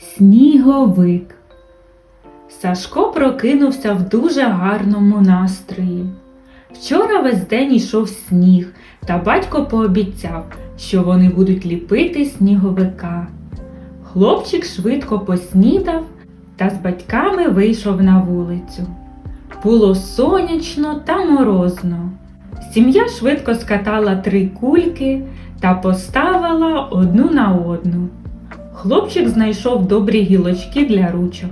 Сніговик. Сашко прокинувся в дуже гарному настрої. Вчора весь день йшов сніг, та батько пообіцяв, що вони будуть ліпити сніговика. Хлопчик швидко поснідав та з батьками вийшов на вулицю. Було сонячно та морозно. Сім'я швидко скатала три кульки та поставила одну на одну. Хлопчик знайшов добрі гілочки для ручок.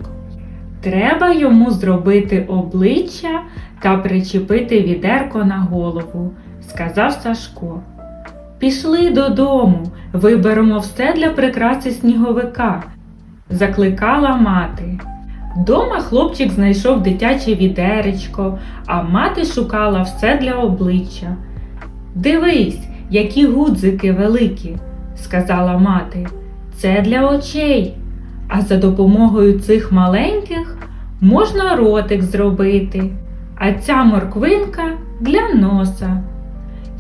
Треба йому зробити обличчя та причепити відерко на голову, сказав Сашко. Пішли додому, виберемо все для прикраси сніговика, закликала мати. Дома хлопчик знайшов дитяче відеречко, а мати шукала все для обличчя. Дивись, які гудзики великі, сказала мати. Це для очей. А за допомогою цих маленьких можна ротик зробити, а ця морквинка для носа.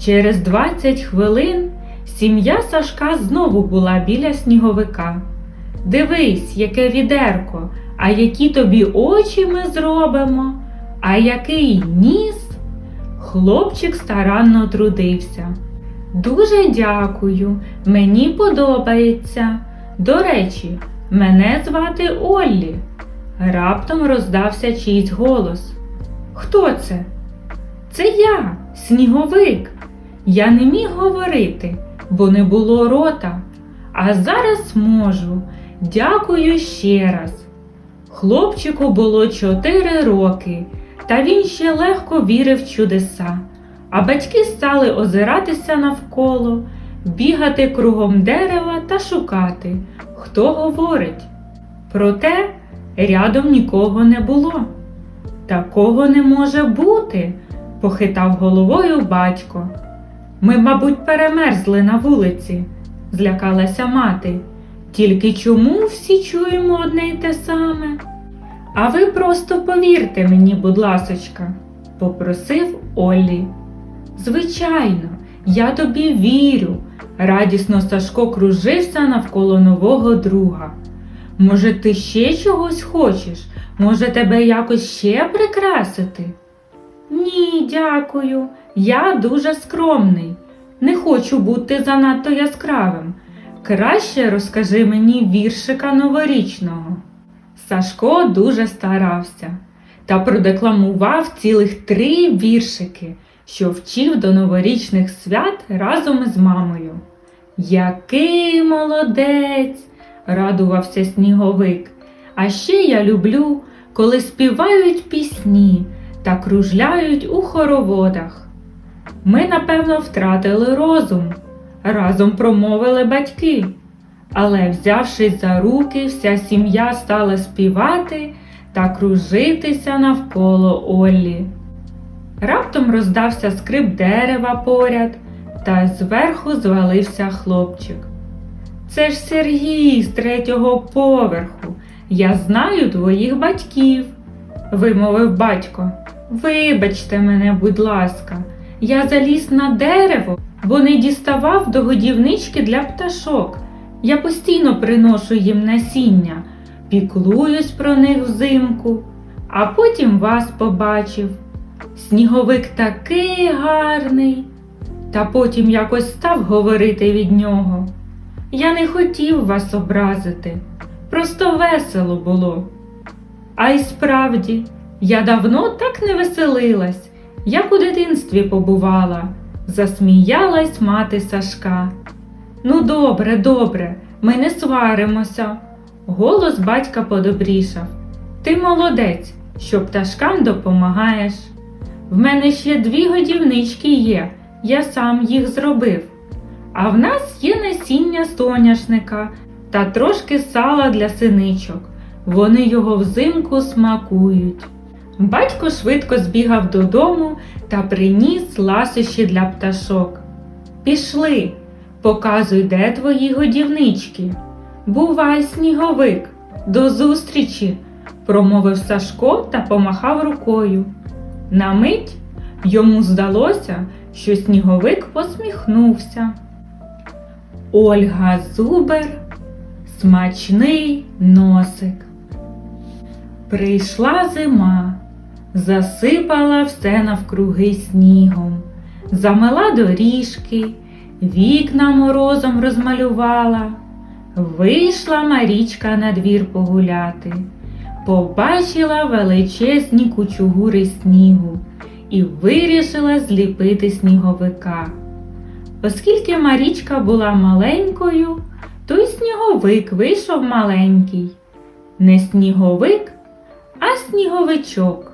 Через 20 хвилин сім'я Сашка знову була біля сніговика. Дивись, яке відерко, а які тобі очі ми зробимо, а який ніс. Хлопчик старанно трудився. Дуже дякую, мені подобається. До речі, мене звати Оллі. Раптом роздався чийсь голос. Хто це? Це я, сніговик. Я не міг говорити, бо не було рота. А зараз можу. Дякую ще раз. Хлопчику було чотири роки, та він ще легко вірив в чудеса. А батьки стали озиратися навколо, бігати кругом дерева та шукати, хто говорить. Проте рядом нікого не було. Такого не може бути, похитав головою батько. Ми, мабуть, перемерзли на вулиці, злякалася мати. Тільки чому всі чуємо одне й те саме? А ви просто повірте мені, будь ласочка, попросив Оллі. Звичайно, я тобі вірю. Радісно Сашко кружився навколо нового друга. Може, ти ще чогось хочеш? Може, тебе якось ще прикрасити? Ні, дякую. Я дуже скромний. Не хочу бути занадто яскравим. Краще розкажи мені віршика новорічного. Сашко дуже старався та продекламував цілих три віршики, що вчив до новорічних свят разом із мамою. Який молодець! радувався сніговик. А ще я люблю, коли співають пісні та кружляють у хороводах. Ми, напевно, втратили розум, разом промовили батьки. Але, взявшись за руки, вся сім'я стала співати та кружитися навколо Оллі. Раптом роздався скрип дерева поряд, та зверху звалився хлопчик. Це ж Сергій з третього поверху. Я знаю твоїх батьків, вимовив батько. Вибачте мене, будь ласка, я заліз на дерево, бо не діставав до годівнички для пташок. Я постійно приношу їм насіння, піклуюсь про них взимку, а потім вас побачив. Сніговик такий гарний. Та потім якось став говорити від нього. Я не хотів вас образити, просто весело було. А й справді, я давно так не веселилась, як у дитинстві побувала, засміялась мати Сашка. Ну, добре, добре, ми не сваримося. Голос батька подобрішав. Ти молодець, що пташкам допомагаєш. В мене ще дві годівнички є, я сам їх зробив. А в нас є насіння соняшника та трошки сала для синичок. Вони його взимку смакують. Батько швидко збігав додому та приніс ласощі для пташок. Пішли, показуй, де твої годівнички. Бувай, сніговик, до зустрічі, промовив Сашко та помахав рукою. На мить йому здалося, що сніговик посміхнувся. Ольга Зубер Смачний носик. Прийшла зима, засипала все навкруги снігом, замила доріжки, вікна морозом розмалювала. Вийшла Марічка на двір погуляти, побачила величезні кучугури снігу і вирішила зліпити сніговика. Оскільки Марічка була маленькою, то й сніговик вийшов маленький. Не сніговик, а сніговичок.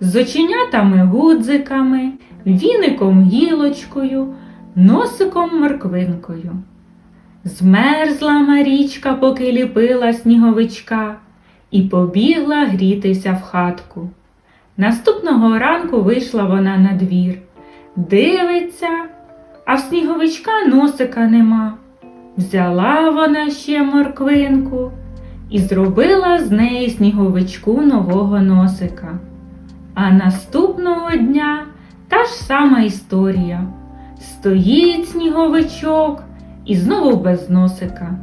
З оченятами гудзиками, віником гілочкою, носиком морквинкою. Змерзла Марічка, поки ліпила сніговичка, і побігла грітися в хатку. Наступного ранку вийшла вона на двір. Дивиться, а в сніговичка носика нема. Взяла вона ще морквинку і зробила з неї сніговичку нового носика. А наступного дня та ж сама історія. Стоїть сніговичок і знову без носика.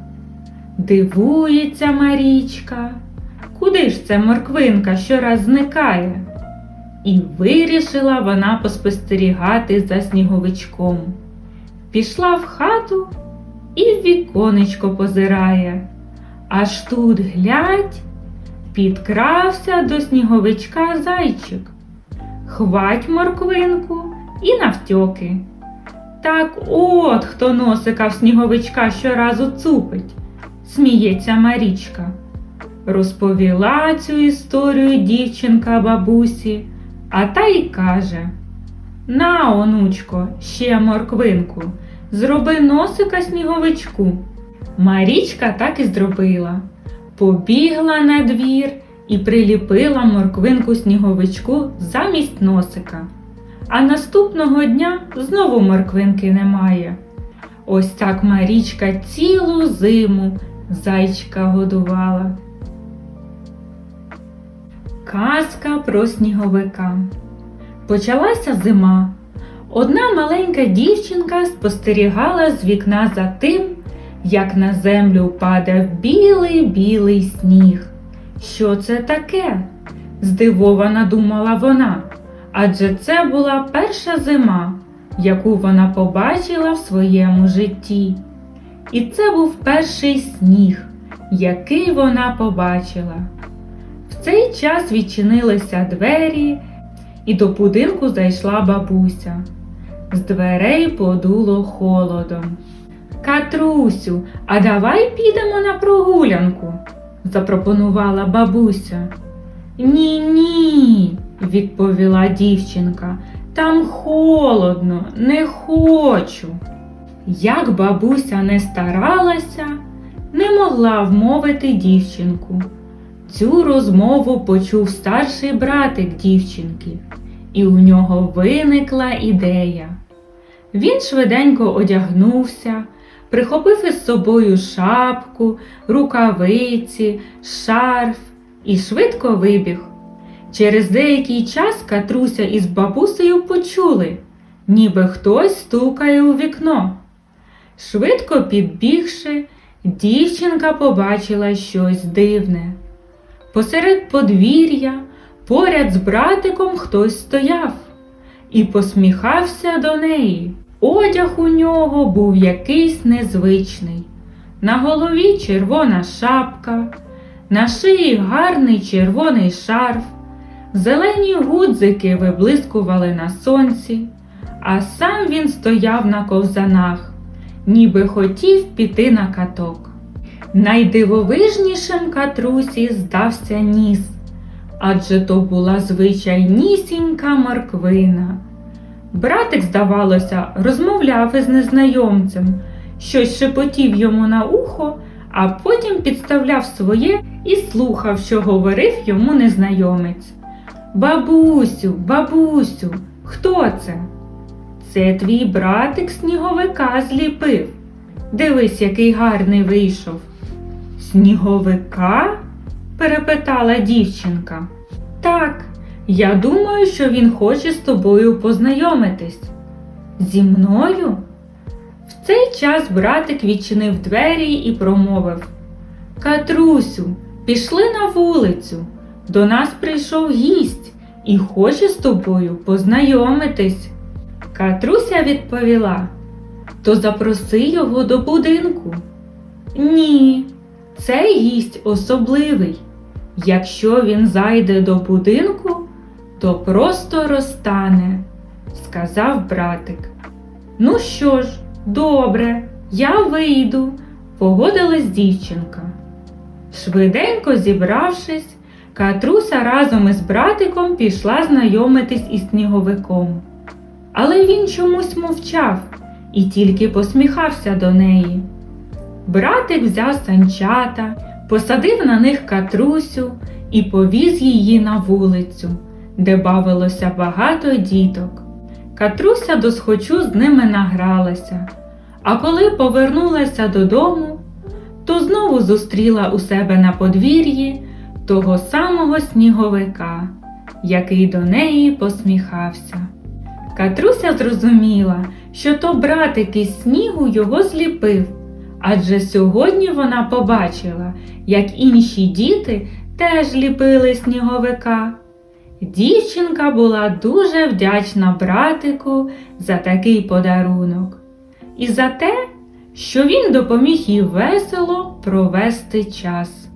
Дивується Марічка, куди ж це морквинка щораз зникає? І вирішила вона поспостерігати за сніговичком. Пішла в хату і в віконечко позирає. Аж тут глядь, підкрався до сніговичка зайчик. Хвать морквинку і навтьоки. Так от хто носика в сніговичка щоразу цупить, сміється Марічка. Розповіла цю історію дівчинка бабусі, а та й каже На, онучко, ще морквинку, зроби носика сніговичку. Марічка так і зробила. Побігла на двір і приліпила морквинку сніговичку замість носика. А наступного дня знову морквинки немає. Ось так Марічка цілу зиму зайчика годувала. Казка про сніговика. Почалася зима. Одна маленька дівчинка спостерігала з вікна за тим, як на землю падав білий білий сніг. Що це таке? здивована думала вона. Адже це була перша зима, яку вона побачила в своєму житті. І це був перший сніг, який вона побачила. Цей час відчинилися двері, і до будинку зайшла бабуся. З дверей подуло холодом. Катрусю, а давай підемо на прогулянку, запропонувала бабуся. Ні, ні, відповіла дівчинка. Там холодно, не хочу. Як бабуся не старалася, не могла вмовити дівчинку. Цю розмову почув старший братик дівчинки, і у нього виникла ідея. Він швиденько одягнувся, прихопив із собою шапку, рукавиці, шарф і швидко вибіг. Через деякий час Катруся із бабусею почули, ніби хтось стукає у вікно. Швидко підбігши, дівчинка побачила щось дивне. Посеред подвір'я, поряд з братиком хтось стояв і посміхався до неї. Одяг у нього був якийсь незвичний. На голові червона шапка, на шиї гарний червоний шарф, зелені гудзики виблискували на сонці, а сам він стояв на ковзанах, ніби хотів піти на каток. Найдивовижнішим катрусі здався ніс, адже то була звичайнісінька морквина. Братик, здавалося, розмовляв із незнайомцем, щось шепотів йому на ухо, а потім підставляв своє і слухав, що говорив йому незнайомець. Бабусю, бабусю, хто це? Це твій братик сніговика зліпив. Дивись, який гарний вийшов. Сніговика? перепитала дівчинка. Так, я думаю, що він хоче з тобою познайомитись. Зі мною? В цей час братик відчинив двері і промовив Катрусю, пішли на вулицю. До нас прийшов гість і хоче з тобою познайомитись. Катруся відповіла: То запроси його до будинку. Ні, цей гість особливий. Якщо він зайде до будинку, то просто розтане, сказав братик. Ну що ж, добре, я вийду, погодилась дівчинка. Швиденько зібравшись, Катруся разом із братиком пішла знайомитись із сніговиком. Але він чомусь мовчав і тільки посміхався до неї. Братик взяв санчата, посадив на них катрусю і повіз її на вулицю, де бавилося багато діток. Катруся досхочу з ними награлася, а коли повернулася додому, то знову зустріла у себе на подвір'ї того самого сніговика, який до неї посміхався. Катруся зрозуміла, що то братик із снігу його зліпив, адже сьогодні вона побачила, як інші діти теж ліпили сніговика. Дівчинка була дуже вдячна братику за такий подарунок і за те, що він допоміг їй весело провести час.